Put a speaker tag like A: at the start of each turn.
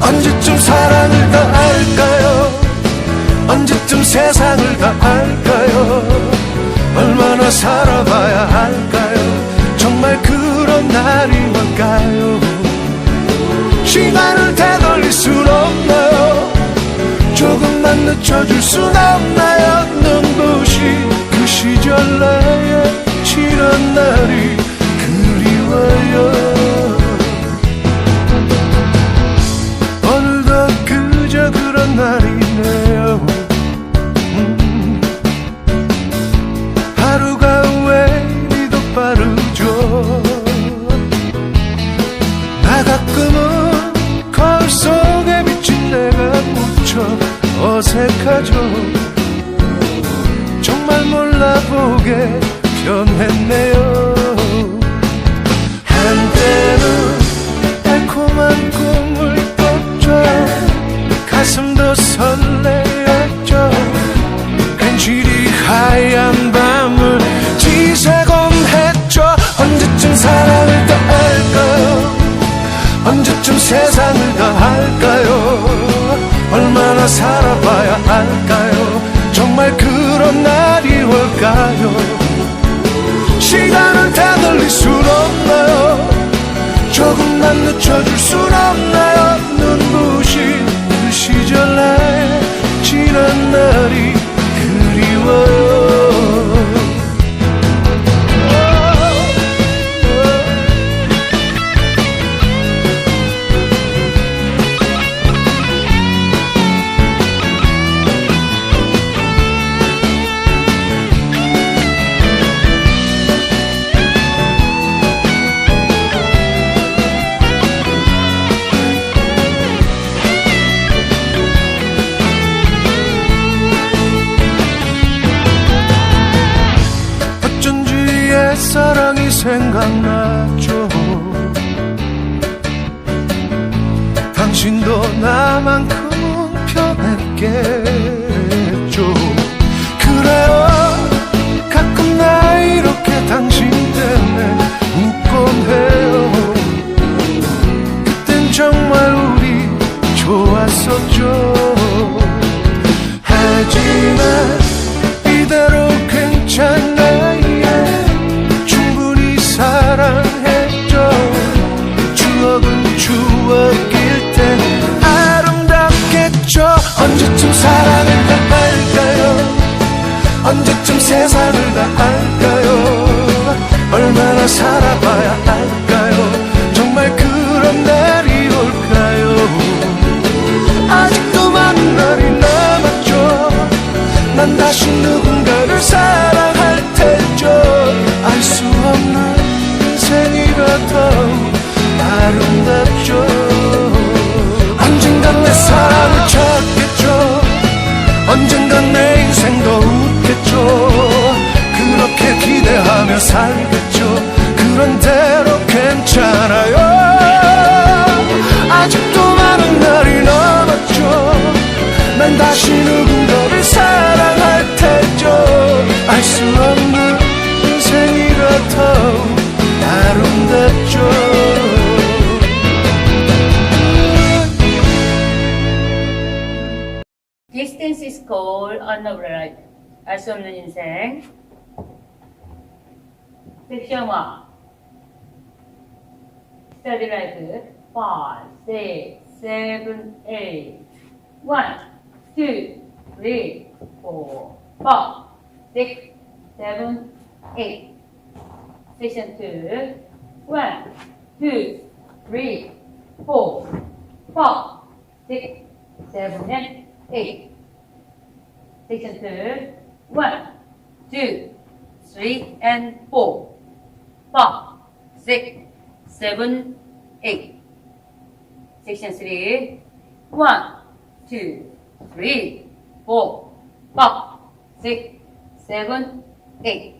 A: 언제쯤 사랑을 다 알까요? 언제쯤 세상을 다 알까요? 얼마나 살아봐야 할까요? 정말 그런 날이 올까요? 시간을 되돌릴 순 없나요? 조금만 늦춰줄 순 없나요? 눈부신 그 시절 나의 지난 날이 무척 어색하죠. 정말 몰라보게 변했네요. 한때는 달콤한 꿈을 꿨죠. 가슴도 설레었죠. 괜시리 하얀 살아봐야 할까요? 정말 그런 날이 올까요? 시간을 되돌릴 순 없나요? 조금만 늦춰줄 순 없나요? 눈부신 그 시절 나의 지난 날이 생각나죠. 당신도 나만큼은 변했겠죠. 그래요. 가끔 나 이렇게 당신 때문에 웃곤 해요. 그땐 정말 우리 좋았었죠. 하지만 언제쯤 세상을 다 할까요? 얼마나 살아봐야 그런 대로 괜찮아요 아직도 많은 날이 남았죠 난 다시 누군가를 사랑할 테죠 알 수 없는 인생이라 더욱 아름답죠
B: Distance is called unnovelized. 알수 없는 인생. 1. Study like this. Five, six, seven, eight. One, two, three, four, five, six, seven, eight. Section two. One, two, three, four, five, six, seven, and eight. Section two. One, two, three, and four. Five, six seven, eight. Section three. One, two, three, four, five, six, seven, eight.